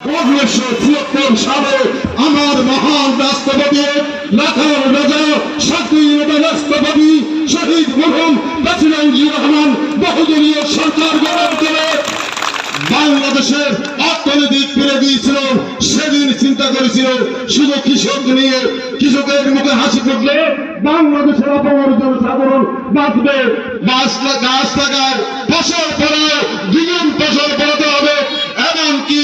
উনিশশো ছিয়াত্তর সালে আমার মহান রাষ্ট্রপতি লাখার রাজা স্বাধীন রাষ্ট্রপতি শহীদ মরহুম প্রেসিডেন্ট রহমান বহুদলীয় সরকার গঠন করে বাংলাদেশের অর্থনৈতিক ফিরে গিয়েছিল সেদিন চিন্তা করেছিল, শুধু কৃষক নিয়ে কৃষকের মুখে হাসি ফুটলে বাংলাদেশের অপর জনসাধারণ বাঁচবে। গাছ গাছ লাগায় ফসল ফলায় দ্বিগুণ ফসল ফলাতে হবে, এমনকি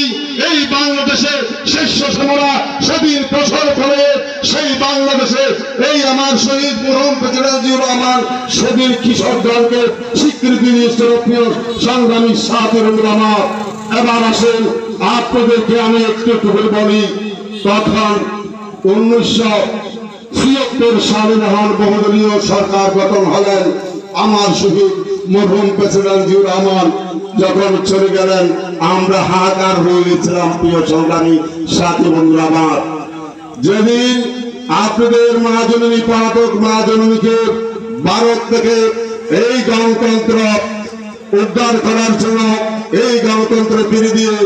এই বাংলাদেশের শস্য শ্যামলা সেদিন ফসল ফলে সেই বাংলাদেশে এই আমার শহীদ প্রেসিডেন্ট জিয়া রহমান সেদিন কৃষক দলকে স্বীকৃতি দিয়েছিল প্রিয় সংগ্রামী সাথের আমার এবার আসেন, আপনাদেরকে আমি একটু একটু করে বলি, তখন উনিশশো ছিয়াত্তর সালে যখন বহুদলীয় সরকার গঠন হলেন, আমার শহীদ মরহুম প্রেসিডেন্ট জিয়া রহমান যখন চলে গেলেন, আমরা হাহাকার হয়ে গেছিলাম প্রিয় সংগ্রামী সাথী বন্ধুরা আমার। যেদিন আপনাদের মা জননী পলাতক মা জননীকে ভারত থেকে এই গণতন্ত্র উদ্ধার করার জন্য, এই গণতন্ত্র ফিরে দিয়ে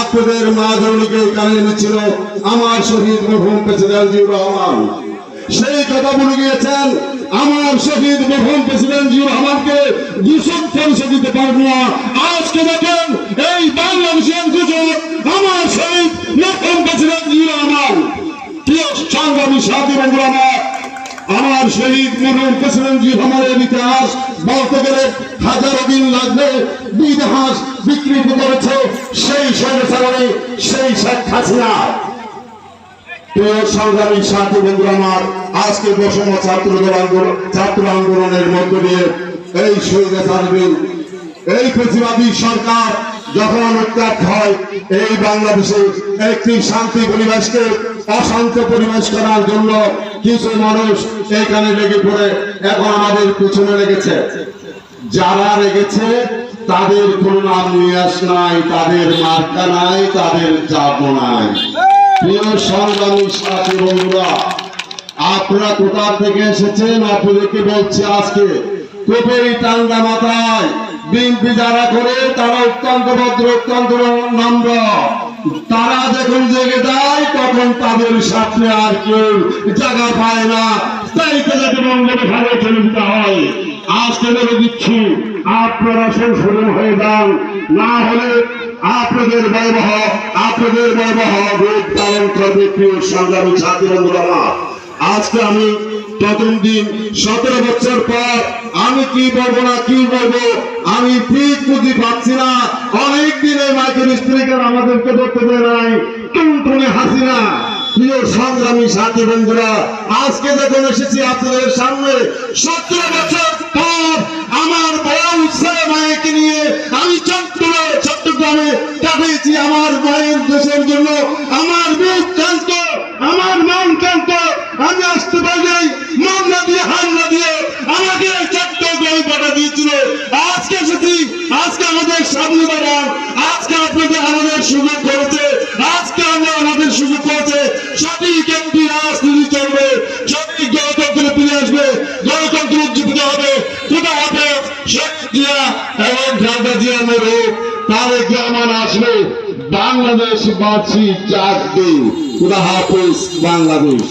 আপনাদের মা জননীকে এখানে এনেছিল আমার শহীদ মরহুম প্রেসিডেন্ট জিয়া রহমান। সেই কথা বলে গিয়েছেন আমার শহীদ মরহুম প্রেসিডেন্ট জিয়া রহমানকে দূষণ পরিষদ দিতে পারব না আজকে দেখেন এই বাংলাদেশের দুজন আমার শহীদ মরহুম প্রেসিডেন্ট জিয়া রহমান। সংগ্রামী সাথী বন্ধুরা, আমার শহীদ মরহুম প্রেসিডেন্ট জি রহমানের ইতিহাস বলতে গেলে হাজারো দিন লাগবে। ইতিহাস বিকৃত করেছে সেই সরকারে সেই শেখ হাসিনা। শান্তি পরিবেশকে, অশান্ত পরিবেশ করার জন্য কিছু মানুষ এখানে লেগে পড়ে, এখন আমাদের পিছনে লেগেছে। যারা লেগেছে, তাদের কোন নাম নাই, তাদের মার্কা নাই, তাদের নাই। প্রিয় সংগ্রামী সাথী বন্ধুরা, আপনারা কোথা থেকে এসেছেন? আপনাদেরকে বলছি আজকে কোপেই টাঙ্গা মাথায় বিএনপি যারা করে, তারা অত্যন্ত ভদ্র, অত্যন্ত নম্র। তারা যখন জেগে দেয় তখন তাদের সাথে আর কেউ জায়গা পায় না। তাই তাদেরকে বঙ্গলে ভালো চলে দিতে হয়। আজকে বলে দিচ্ছি, আপনারা সংশোধন হয়ে যান। না হলে আপনাদের ব্যবহ আপনাদের ব্যবহ রূপ পালন করবে প্রিয় সংগ্রামী ছাত্রী বন্ধুরা। আজকে আমি প্রথম দিন সতেরো বছর পর আমি কি বলব না কি বলব, আমি ঠিক বুঝি পাচ্ছি না। অনেক দিনে মাইকেল স্ত্রীকার আমাদেরকে ধরতে দেয় নাই, টুনটুনে হাসিনা। প্রিয় সংগ্রামী সাথী বন্ধুরা, আজকে যখন এসেছি আপনাদের সামনে, সতেরো বছর পর আমার বড় কাটিয়েছি আমার মায়ের দেশের জন্য। আমার বুক ক্লান্ত আমার মন ক্লান্ত আমি আসতে পারি মন না দিয়ে হাল না দিয়ে আমাকে পাঠা দিয়েছিল। আজকে এসেছি আজকে আমাদের সামনে দাঁড়ান, আজকে আপনাদের আমাদের সুযোগ করেছে আজকে আমরা আমাদের সুযোগ করেছে সঠিক একটি রাজনীতি চলবে, সঠিক গণতন্ত্র ফিরে আসবে গণতন্ত্র উজ্জীবিত হবে। কোথা হবে শেখ জিয়া এবং খালেদা জিয়া মেরো তারেক রহমান আসবে বাংলাদেশ বাঁচি চাকরি খুদা হাফিজ বাংলাদেশ।